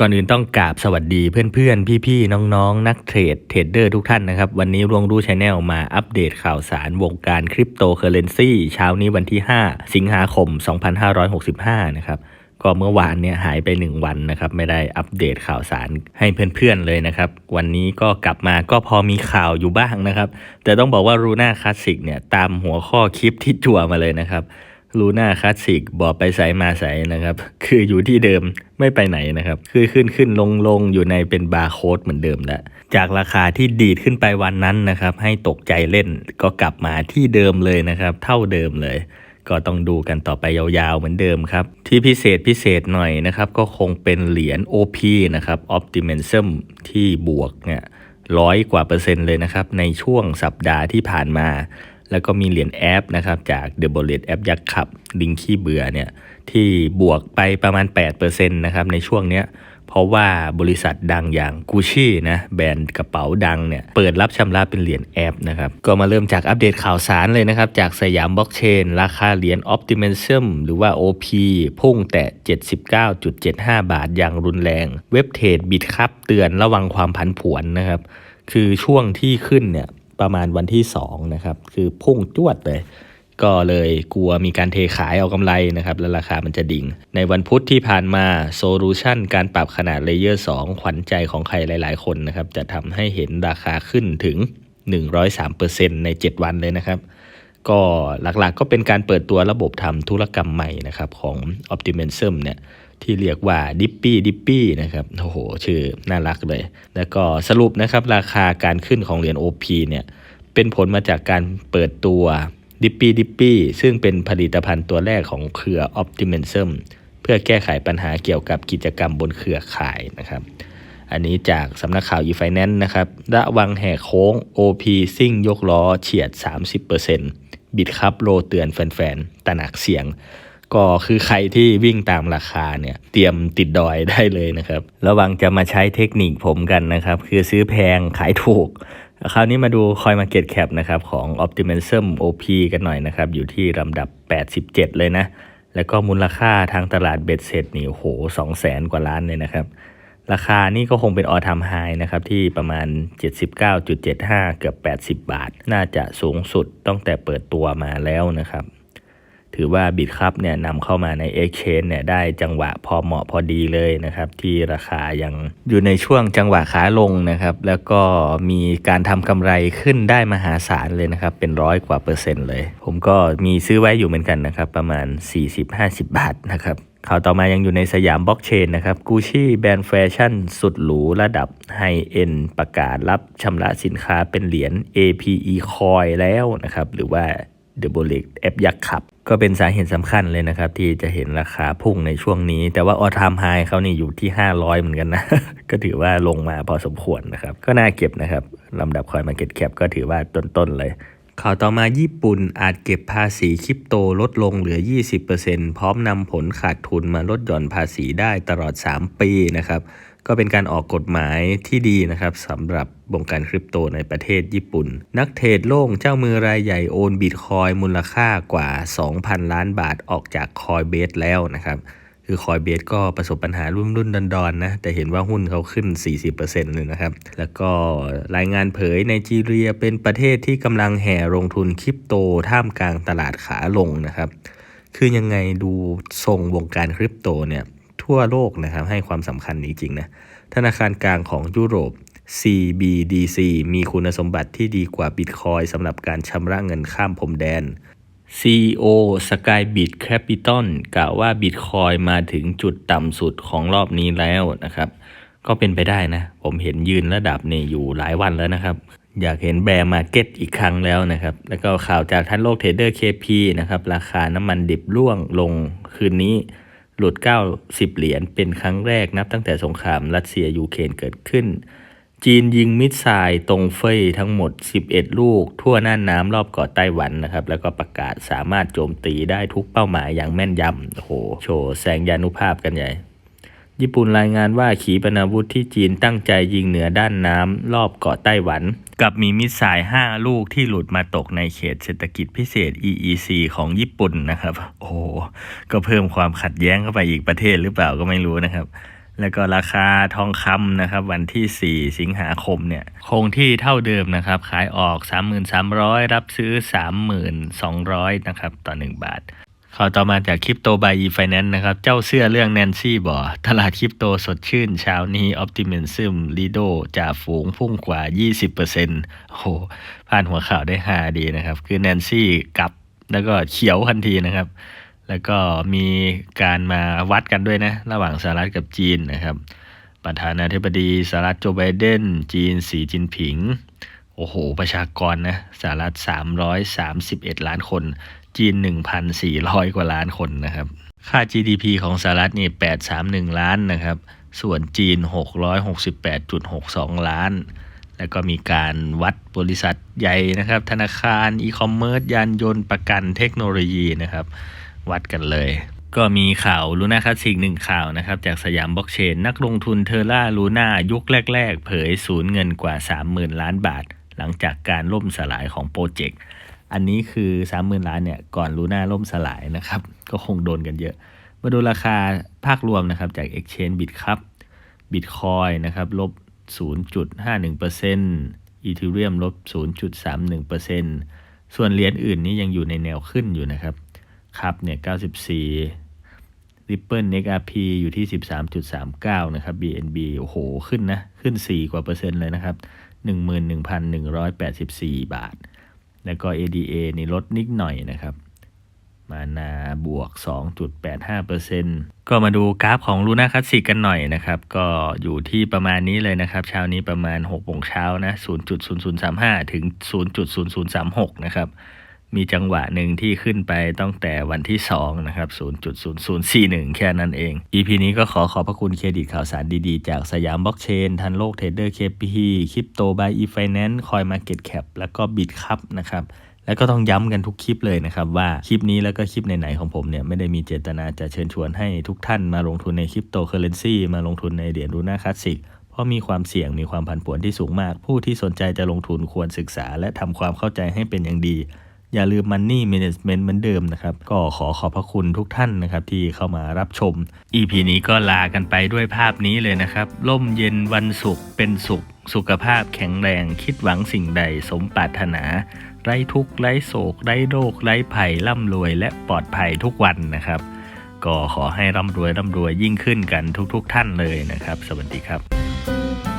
ก่อนอื่นต้องกราบสวัสดีเพื่อนๆ พี่ๆ น้องๆ นักเทรดเทรดเดอร์ทุกท่านนะครับ วันนี้รวงรู้ชาแนลมาอัปเดตข่าวสารวงการคริปโตเคอเรนซีเช้านี้วันที่ 5 สิงหาคม 2565 นะครับ ก็เมื่อวานเนี่ยหายไป 1 วันนะครับ ไม่ได้อัปเดตข่าวสารให้เพื่อนๆเลยนะครับ วันนี้ก็กลับมาก็พอมีข่าวอยู่บ้างนะครับ แต่ต้องบอกว่ารูน่าคลาสสิกเนี่ยตามหัวข้อคลิปที่จั่วมาเลยนะครับ ลูน่าคลาสสิกบอกไปใสมาใสนะครับ คืออยู่ที่เดิมไม่ไปไหนนะครับ คือขึ้นขึ้นลงลงอยู่ในเป็นบาร์โค้ดเหมือนเดิมแล้ว จากราคาที่ดีดขึ้นไปวันนั้นนะครับ ให้ตกใจเล่นก็กลับมาที่เดิมเลยนะครับ เท่าเดิมเลย ก็ต้องดูกันต่อไปยาวๆเหมือนเดิมครับ ที่พิเศษพิเศษหน่อยนะครับ ก็คงเป็นเหรียญ OP นะครับ Optimism ที่บวกเนี่ยร้อยกว่าเปอร์เซ็นต์เลยนะครับ ในช่วงสัปดาห์ที่ผ่านมา แล้วก็มีเหรียญแอปนะครับจาก The Bullet แอปยักษ์ขับลิงขี้เบื่อเนี่ยที่บวกไปประมาณ 8%นะครับในช่วงเนี้ยเพราะว่าบริษัทดังอย่างกูชี่นะแบรนด์กระเป๋าดังเนี่ยเปิดรับชำระเป็นเหรียญแอปนะครับก็มาเริ่มจากอัปเดตข่าวสารเลยนะครับ จากสยามบล็อกเชน ราคาเหรียญ Optimism หรือว่า OP พุ่งแต่ 79.75 บาทอย่างรุนแรง เว็บเทรดบิตครับเตือนระวังความผันผวนนะครับ คือช่วงที่ขึ้นเนี่ย ประมาณวันที่2นะครับคือพุ่งจวดเลย ก็เลยกลัวมีการเทขายเอากำไรนะครับแล้วราคามันจะดิ่ง ในวันพุธที่ผ่านมาโซลูชันการปรับขนาดเลเยอร์2ขวัญใจของใครหลาย ๆ คนนะครับจะทำให้เห็นราคาขึ้นถึง 103%ใน 7 วันเลยนะครับก็หลักๆก็เป็นการเปิดตัวระบบทำธุรกรรมใหม่นะครับของ Optimism เนี่ย ที่เรียกว่าดิปปี้ดิปปี้นะครับโอ้โหชื่อน่ารักเลย แล้วก็สรุปนะครับราคาการขึ้นของเหรียญ OP เนี่ยเป็นผลมาจากการเปิดตัวดิปปี้ดิปปี้ซึ่งเป็นผลิตภัณฑ์ตัวแรกของเครือ Optimism เพื่อแก้ไขปัญหาเกี่ยวกับกิจกรรมบนเครือข่ายนะครับ อันนี้จากสำนักข่าว e-finance นะครับระวังแหกโค้ง OP ซิ่งยกล้อเฉียด 30%บิดครับโลเตือนแฟนๆตระหนักเสียง ก็คือใครที่วิ่งตามราคาเนี่ยเตรียมติดดอยได้เลยนะครับ ระวังจะมาใช้เทคนิคผมกันนะครับ คือซื้อแพงขายถูก คราวนี้มาดู Coin Market Cap นะครับของ Optimism OP กันหน่อยนะครับ อยู่ที่ลำดับ 87 เลยนะ แล้วก็มูลค่าทางตลาดเบ็ดเสร็จนี่โอ้โห2แสนกว่าล้านเลยนะครับ ราคานี่ก็คงเป็นออทามไฮนะครับที่ประมาณ 79.75 เกือบ 80 บาท น่าจะสูงสุดตั้งแต่เปิดตัวมาแล้วนะครับ ถือว่าบิตครับเนี่ยนำเข้ามาใน Exchange เนี่ยได้จังหวะพอเหมาะพอดีเลยนะครับที่ราคายังอยู่ในช่วงจังหวะขาลงนะครับแล้วก็มีการทำกำไรขึ้นได้มหาศาลเลยนะครับเป็นร้อยกว่าเปอร์เซ็นต์เลย ผมก็มีซื้อไว้อยู่เหมือนกันนะครับประมาณ 40-50 บาทนะครับข่าวต่อมายังอยู่ในสยามบล็อกเชนนะครับกูชี่แบรนด์แฟชั่นสุดหรูระดับไฮเอ็นประกาศรับชำระสินค้าเป็นเหรียญ APE Coin แล้วนะครับหรือว่า The b o l e t แอปยักษ์ขับ ก็เป็นสาเหตุสำคัญเลยนะครับ ที่จะเห็นราคาพุ่งในช่วงนี้ แต่ว่าออทามไฮเขานี่อยู่ที่ 500 เหมือนกันนะ ก็ถือว่าลงมาพอสมควรนะครับ ก็น่าเก็บนะครับลำดับคอยมาเก็ตแคปก็ถือว่าต้นๆเลย ข่าวต่อมาญี่ปุ่นอาจเก็บภาษีคริปโตลดลงเหลือ 20%พร้อมนำผลขาดทุนมาลดหย่อนภาษีได้ตลอด 3 ปีนะครับ ก็เป็นการออกกฎหมายที่ดีนะครับสำหรับวงการคริปโตในประเทศญี่ปุ่น นักเทรดโล่งเจ้ามือรายใหญ่โอนบิตคอยมูลค่ากว่า 2,000 ล้านบาทออกจากคอยเบสแล้วนะครับ คือคอยเบสก็ประสบปัญหารุ่นรุ่นดอนดอนๆนะ แต่เห็นว่าหุ้นเขาขึ้น 40%เลยนะครับ แล้วก็รายงานเผยในจีเรียเป็นประเทศที่กำลังแห่ลงทุนคริปโตท่ามกลางตลาดขาลงนะครับ คือยังไงดูทรงวงการคริปโตเนี่ยทั่วโลกนะครับให้ความสำคัญจริงๆนะธนาคารกลางของยุโรป CBDC มีคุณสมบัติที่ดีกว่า Bitcoin สำหรับการชำระเงินข้ามพรมแดน CEO Skybit Capital กล่าวว่า Bitcoin มาถึงจุดต่ำสุดของรอบนี้แล้วนะครับ ก็เป็นไปได้นะ ผมเห็นยืนระดับนี่อยู่หลายวันแล้วนะครับ อยากเห็นแบร์มาเก็ตอีกครั้งแล้วนะครับ แล้วก็ข่าวจากท่านโลกเทรดเดอร์ KP นะครับ ราคาน้ำมันดิบร่วงลงคืนนี้หลุด 90 เหรียญเป็นครั้งแรกนับตั้งแต่สงครามรัสเซียยูเครนเกิดขึ้น จีนยิงมิสไซล์ตรงเฟยทั้งหมด 11 ลูก ทั่วน่านน้ำรอบเกาะไต้หวันนะครับ แล้วก็ประกาศสามารถโจมตีได้ทุกเป้าหมายอย่างแม่นยำโอ้โห โชว์แสงยานุภาพกันใหญ่ ญี่ปุ่นรายงานว่าขีปนาวุธที่จีนตั้งใจยิงเหนือด้านน้ำรอบเกาะไต้หวัน กับมีมิสไซล์ 5 ลูกที่หลุดมาตกในเขตเศรษฐกิจพิเศษ EEC ของญี่ปุ่นนะครับ โอ้โห ก็เพิ่มความขัดแย้งเข้าไปอีกประเทศหรือเปล่าก็ไม่รู้นะครับ แล้วก็ราคาทองคำนะครับ วันที่ 4 สิงหาคมเนี่ย คงที่เท่าเดิมนะครับ ขายออก 3,300 รับซื้อ 3,200 นะครับ ต่อ 1 บาทข่าวต่อมาจากคริปโตบายอีไฟแนนซ์นะครับ เจ้าเสื้อเรื่องแนนซี่บ่ตลาดคริปโตสดชื่น เช้านี้ออ t ติ i มซึมลีโดจ่าฝูงพุ่งกว่า 20%โอ้โหผ่านหัวข่าวได้ฮาดีนะครับ คือแนนซี่กลับแล้วก็เขียวทันทีนะครับ แล้วก็มีการมาวัดกันด้วยนะ ระหว่างสหรัฐกับจีนนะครับ ประธานาธิบดีสหรัฐโจไบเดน จีนสีจินผิง โอ้โห ประชากรนะสหรัฐ 331 ล้านคน จีน 1,400 กว่าล้านคนนะครับ ค่า GDP ของสหรัฐนี่ 831 ล้านนะครับ ส่วนจีน 668.62 ล้าน แล้วก็มีการวัดบริษัทใหญ่นะครับ ธนาคาร อีคอมเมิร์ซ ยานยนต์ ประกัน เทคโนโลยีนะครับ วัดกันเลย ก็มีข่าวลูน่าคัสซิกหนึ่งข่าวนะครับ จากสยามบล็อกเชน นักลงทุนเทอร่าลูน่ายุคแรก ๆ เผยสูญเงินกว่า 30,000 ล้านบาท หลังจากการล่มสลายของโปรเจกต์อันนี้คือ 30,000 ล้านเนี่ยก่อนลูน่าล่มสลายนะครับ ก็คงโดนกันเยอะ มาดูราคาภาครวมนะครับจาก Exchange Bit ครับ Bitcoin นะครับลบ 0.51% Ethereum ลบ 0.31%ส่วนเหรียญอื่นนี่ยังอยู่ในแนวขึ้นอยู่นะครับ ครับเนี่ย94 Ripple XRP อยู่ที่ 13.39 นะครับ BNB โอ้โห ขึ้นนะ ขึ้น 4 กว่าเปอร์เซ็นต์เลยนะครับ 11,184 บาท แล้วก็ ADA นี่ลดนิดหน่อยนะครับ มานาบวก 2.85%ก็มาดูกราฟของลูน่าคัสสิกกันหน่อยนะครับ ก็อยู่ที่ประมาณนี้เลยนะครับ เช้านี้ประมาณ6โมงเช้านะ 0.0035 ถึง 0.0036 นะครับ มีจังหวะหนึ่งที่ขึ้นไปตั้งแต่วันที่ 2 นะครับ 0.0041 แค่นั้นเอง EP นี้ก็ขอขอบพระคุณเครดิตข่าวสารดีๆ จากสยามบล็อกเชน ทันโลกเทรดเดอร์เคพีคริปโตบายอีไฟแนนซ์คอยมาเก็ตแคปแล้วก็บิตครับนะครับแล้วก็ต้องย้ำกันทุกคลิปเลยนะครับว่าคลิปนี้แล้วก็คลิปไหนๆของผมเนี่ยไม่ได้มีเจตนาจะเชิญชวนให้ทุกท่านมาลงทุนในคริปโตเคอเรนซีมาลงทุนในเหรียญลูน่าคลาสสิกเพราะมีความเสี่ยงมีความผันผวนที่สูงมาก ผู้ที่สนใจจะลงทุนควรศึกษา และทำความเข้าใจให้เป็นอย่างดี อย่าลืม Money Management เหมือนเดิมนะครับ ก็ขอขอบพระคุณทุกท่านนะครับ ที่เข้ามารับชม EP นี้ก็ลากันไปด้วยภาพนี้เลยนะครับ ล่มเย็นวันศุกร์เป็นสุข สุขภาพแข็งแรง คิดหวังสิ่งใดสมปรารถนา ไร้ทุกข์ไร้โศก ไร้โรค ไร้ภัยร่ำรวย และปลอดภัยทุกวันนะครับ ก็ขอให้ร่ำรวยร่ำรวยยิ่งขึ้นกันทุก ๆทท่านเลยนะครับ สวัสดีครับ